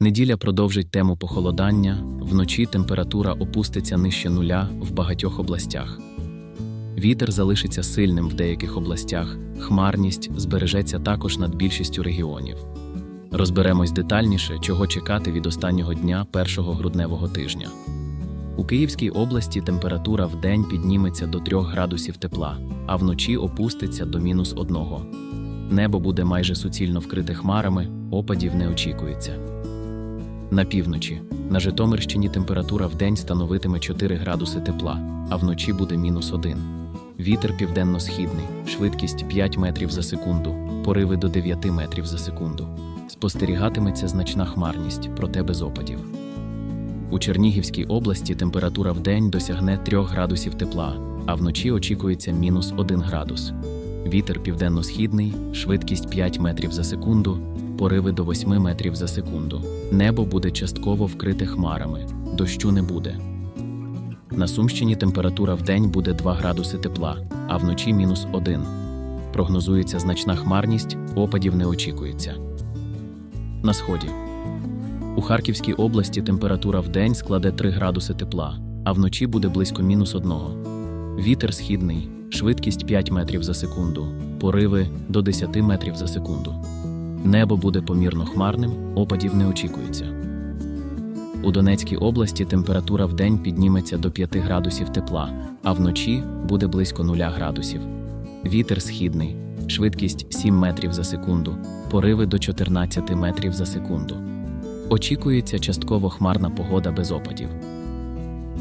Неділя продовжить тему похолодання, вночі температура опуститься нижче нуля в багатьох областях. Вітер залишиться сильним в деяких областях, хмарність збережеться також над більшістю регіонів. Розберемось детальніше, чого чекати від останнього дня першого грудневого тижня. У Київській області температура в день підніметься до 3 градусів тепла, а вночі опуститься до мінус 1. Небо буде майже суцільно вкрите хмарами, опадів не очікується. На півночі на Житомирщині температура вдень становитиме 4 градуси тепла, а вночі буде мінус 1. Вітер південно-східний, швидкість 5 метрів за секунду, пориви до 9 метрів за секунду. Спостерігатиметься значна хмарність, проте без опадів. У Чернігівській області температура вдень досягне 3 градусів тепла, а вночі очікується мінус 1 градус. Вітер південно-східний, швидкість 5 метрів за секунду, пориви до 8 метрів за секунду. Небо буде частково вкрите хмарами, дощу не буде. На Сумщині температура вдень буде 2 градуси тепла, а вночі мінус 1. Прогнозується значна хмарність, опадів не очікується. На сході. У Харківській області температура вдень складе 3 градуси тепла, а вночі буде близько мінус 1. Вітер східний, швидкість 5 метрів за секунду, пориви до 10 метрів за секунду. Небо буде помірно хмарним, опадів не очікується. У Донецькій області температура вдень підніметься до 5 градусів тепла, а вночі буде близько 0 градусів. Вітер східний, швидкість 7 метрів за секунду, пориви до 14 метрів за секунду. Очікується частково хмарна погода без опадів.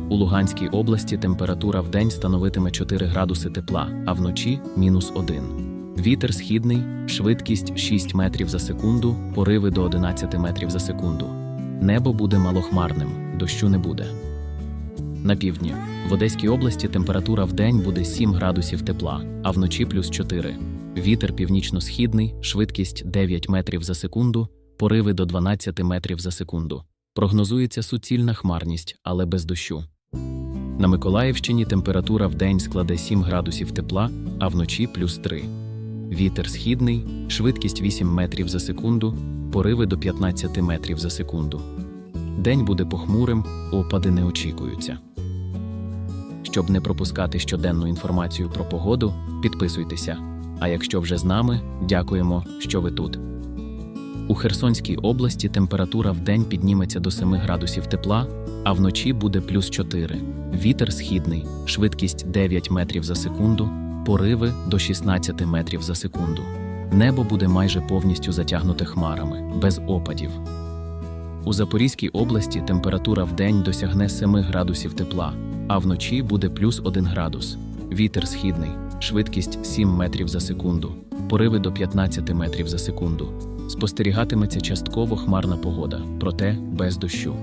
У Луганській області температура вдень становитиме 4 градуси тепла, а вночі мінус 1. Вітер східний, швидкість 6 метрів за секунду, пориви до 11 метрів за секунду. Небо буде малохмарним, дощу не буде. На півдні в Одеській області температура вдень буде 7 градусів тепла, а вночі плюс 4. Вітер північно-східний, швидкість 9 метрів за секунду, пориви до 12 метрів за секунду. Прогнозується суцільна хмарність, але без дощу. На Миколаївщині температура вдень складе 7 градусів тепла, а вночі плюс 3. Вітер східний, швидкість 8 метрів за секунду, пориви до 15 метрів за секунду. День буде похмурим, опади не очікуються. Щоб не пропускати щоденну інформацію про погоду, підписуйтеся. А якщо вже з нами, дякуємо, що ви тут. У Херсонській області температура вдень підніметься до 7 градусів тепла, а вночі буде плюс 4. Вітер східний, швидкість 9 метрів за секунду, пориви до 16 метрів за секунду. Небо буде майже повністю затягнуте хмарами, без опадів. У Запорізькій області температура вдень досягне 7 градусів тепла, а вночі буде плюс 1 градус. Вітер східний, швидкість 7 метрів за секунду, пориви до 15 метрів за секунду. Спостерігатиметься частково хмарна погода, проте без дощу.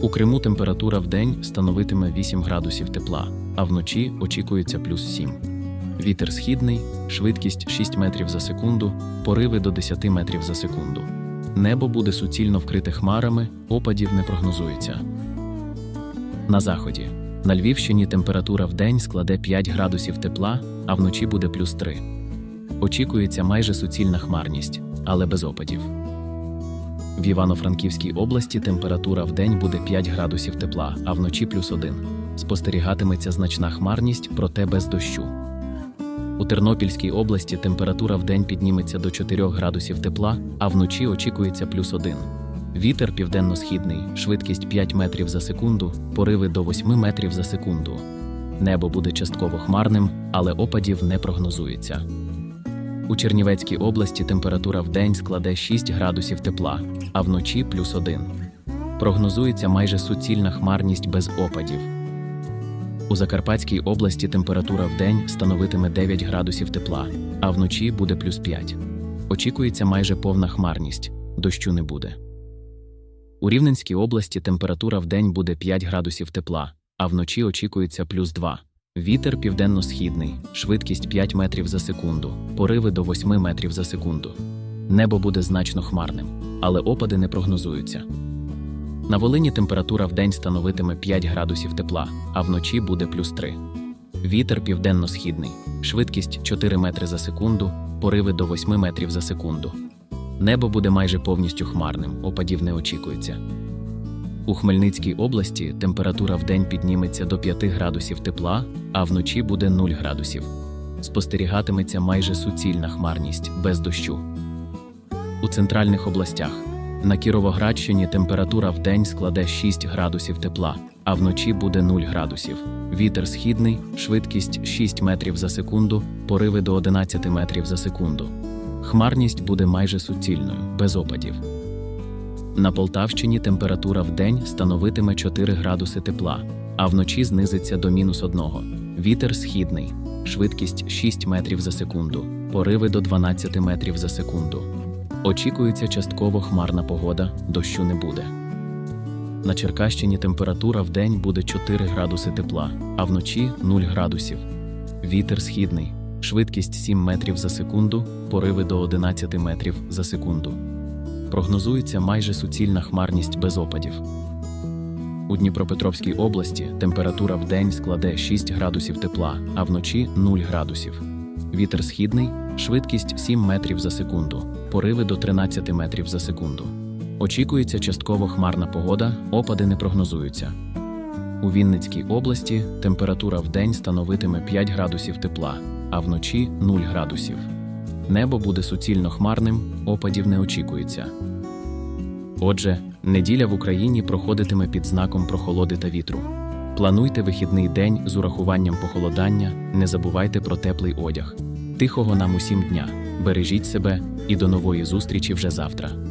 У Криму температура вдень становитиме 8 градусів тепла, а вночі очікується плюс 7. Вітер східний, швидкість 6 метрів за секунду, пориви до 10 метрів за секунду. Небо буде суцільно вкрите хмарами, опадів не прогнозується. На заході. На Львівщині температура вдень складе 5 градусів тепла, а вночі буде плюс 3. Очікується майже суцільна хмарність, але без опадів. В Івано-Франківській області температура вдень буде 5 градусів тепла, а вночі плюс 1. Спостерігатиметься значна хмарність, проте без дощу. У Тернопільській області температура вдень підніметься до 4 градусів тепла, а вночі очікується плюс 1. Вітер південно-східний, швидкість 5 метрів за секунду, пориви до 8 метрів за секунду. Небо буде частково хмарним, але опадів не прогнозується. У Чернівецькій області температура вдень складе 6 градусів тепла, а вночі плюс 1. Прогнозується майже суцільна хмарність без опадів. У Закарпатській області температура вдень становитиме 9 градусів тепла, а вночі буде плюс 5. Очікується майже повна хмарність, дощу не буде. У Рівненській області температура вдень буде 5 градусів тепла, а вночі очікується плюс 2. Вітер південно-східний, швидкість 5 метрів за секунду, пориви до 8 метрів за секунду. Небо буде значно хмарним, але опади не прогнозуються. На Волині температура вдень становитиме 5 градусів тепла, а вночі буде плюс 3. Вітер південно-східний, швидкість 4 метри за секунду, пориви до 8 метрів за секунду. Небо буде майже повністю хмарним, опадів не очікується. У Хмельницькій області температура вдень підніметься до 5 градусів тепла, а вночі буде 0 градусів. Спостерігатиметься майже суцільна хмарність без дощу. У центральних областях на Кіровоградщині температура вдень складе 6 градусів тепла, а вночі буде 0 градусів. Вітер східний, швидкість 6 метрів за секунду, пориви до 11 метрів за секунду. Хмарність буде майже суцільною, без опадів. На Полтавщині температура вдень становитиме 4 градуси тепла, а вночі знизиться до мінус 1. Вітер східний, швидкість 6 метрів за секунду, пориви до 12 метрів за секунду. Очікується частково хмарна погода, дощу не буде. На Черкащині температура вдень буде 4 градуси тепла, а вночі 0 градусів. Вітер східний, швидкість 7 метрів за секунду, пориви до 11 метрів за секунду. Прогнозується майже суцільна хмарність без опадів. У Дніпропетровській області температура вдень складе 6 градусів тепла, а вночі 0 градусів. Вітер східний, швидкість 7 метрів за секунду, пориви до 13 метрів за секунду. Очікується частково хмарна погода, опади не прогнозуються. У Вінницькій області температура вдень становитиме 5 градусів тепла, а вночі 0 градусів. Небо буде суцільно хмарним, опадів не очікується. Отже, неділя в Україні проходитиме під знаком прохолоди та вітру. Плануйте вихідний день з урахуванням похолодання, не забувайте про теплий одяг. Тихого нам усім дня. Бережіть себе і до нової зустрічі вже завтра.